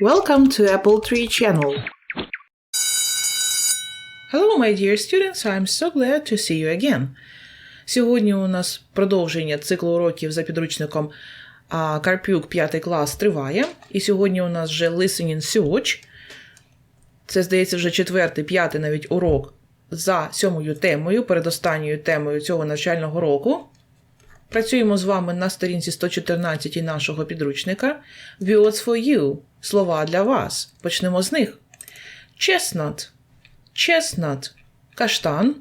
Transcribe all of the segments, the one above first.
Welcome to Apple Tree channel. Hello, my dear students. I'm so glad to see you again. Сьогодні у нас продовження циклу уроків за підручником Карпюк 5 клас триває. І сьогодні у нас вже Listening Search. Це, здається, вже четвертий, п'ятий навіть урок за сьомою темою, передостанньою темою цього навчального року. Працюємо з вами на сторінці 114 нашого підручника Words for you – слова для вас. Почнемо з них. Chestnut – chestnut – каштан.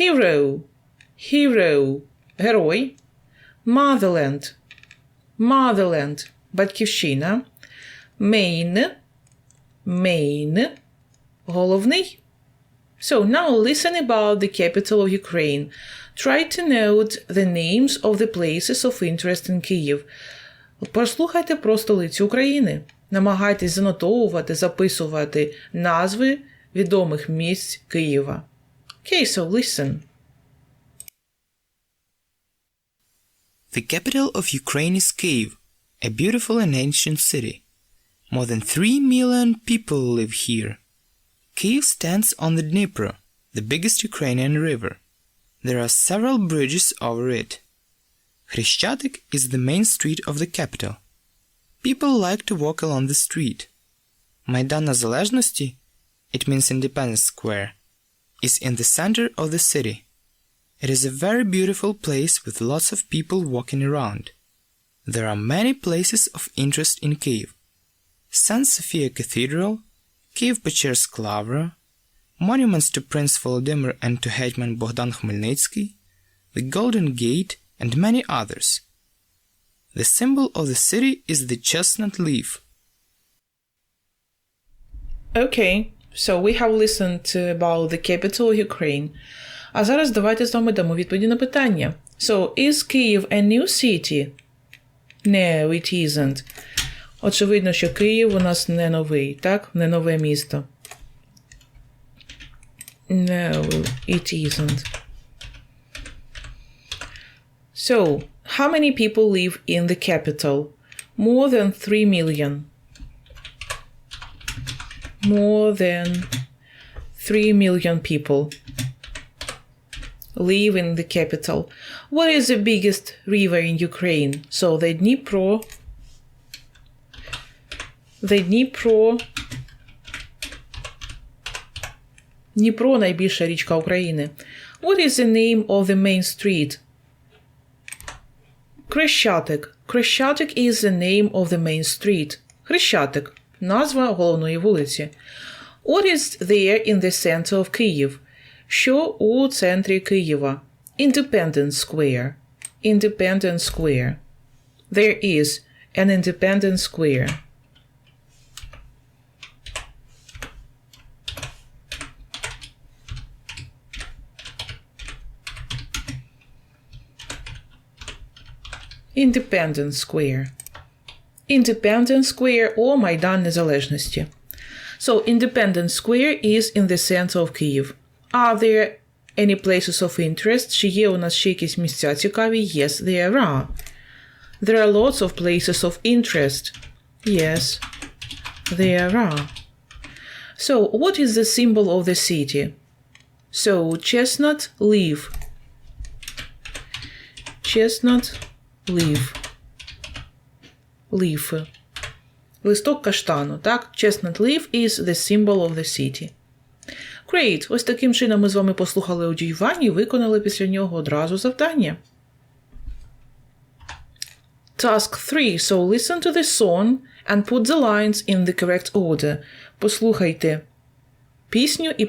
Hero – hero – герой. Motherland – motherland – батьківщина. Main – main – головний. So now listen about the capital of Ukraine. Try to note the names of the places of interest in Kyiv. Прослухайте про столицю України. Намагайтесь занотовувати, записувати назви відомих місць Києва. Okay, so listen. The capital of Ukraine is Kiev, a beautiful and ancient city. More than 3 million people live here. Kiev stands on the Dnipro, the biggest Ukrainian river. There are several bridges over it. Hryshchatyk is the main street of the capital. People like to walk along the street. Майдан Незалежності, it means Independence Square, is in the center of the city. It is a very beautiful place with lots of people walking around. There are many places of interest in Kiev. St. Sophia Cathedral, Kiev Pечерsk Lavra, monuments to Prince Volodymyr and to Hetman Bogdan Khmelnytsky, the Golden Gate, and many others. The symbol of the city is the chestnut leaf. Okay, so we have listened to about the capital of Ukraine. А зараз давайте з вами дамо відповіді на питання. So, is Kyiv a new city? No, it isn't. Очевидно, що Київ у нас не новий, так? Не нове місто. No, it isn't. So, how many people live in the capital? More than 3 million. More than 3 million people live in the capital. What is the biggest river in Ukraine? So, the Dnipro. The Dnipro. Дніпро найбільша річка України. What is the name of the main street? Хрещатик. Хрещатик is the name of the main street. Хрещатик. Назва головної вулиці. What is there in the center of Kyiv? Що у центрі Києва? Independence Square. Independence Square. There is an Independence Square. Independence Square. Independence Square or Майдан Незалежності. So, Independence Square is in the center of Kyiv. Are there any places of interest? Чи є у нас ще якісь місця цікаві? Yes, there are. There are lots of places of interest. Yes, there are. So, what is the symbol of the city? So, chestnut leaf. Chestnut leaf. Leaf. Листок каштану, так? Chestnut leaf is the symbol of the city. Great! Ось таким чином ми з вами послухали аудіювання і виконали після нього одразу завдання. Task 3. So listen to the song and put the lines in the correct order. Послухайте пісню і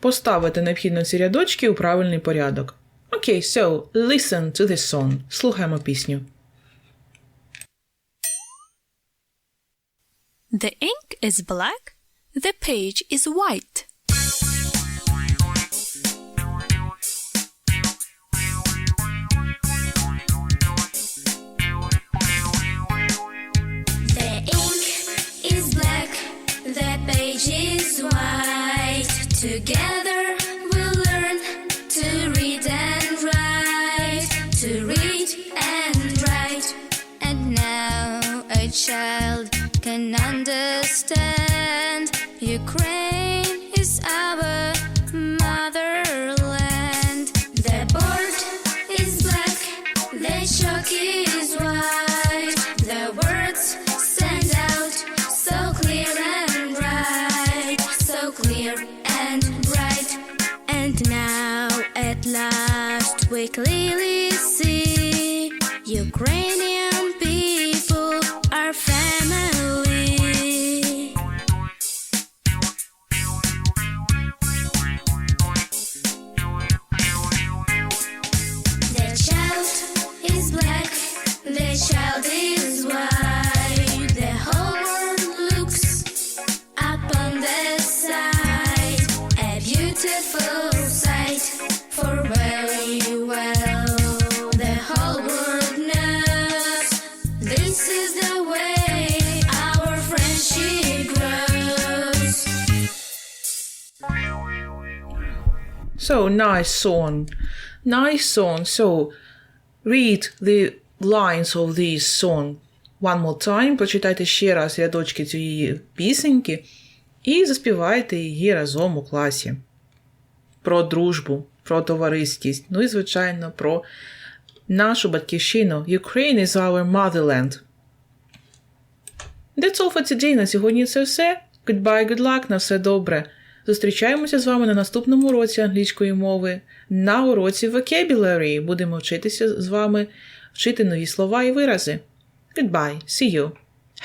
поставити необхідно ці рядочки у правильний порядок. Окей, okay, so listen to the song. Слухаємо пісню. The ink is black, the page is white. The Ukraine is our motherland. The board is black, the chalk is white. The words stand out so clear and bright, so clear and bright. And now at last we clearly see Ukrainian So nice song. Nice song. So read the lines of this song one more time. Прочитайте ще раз рядочки цієї пісеньки і заспівайте її разом у класі. Про дружбу, про товариськість, ну і, звичайно, про нашу батьківщину. Ukraine is our motherland. That's all for today. На сьогодні це все. Goodbye, good luck, на все добре. Зустрічаємося з вами на наступному уроці англійської мови. На уроці vocabulary. Будемо вчитися з вами вчити нові слова і вирази. Goodbye. See you.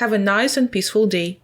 Have a nice and peaceful day.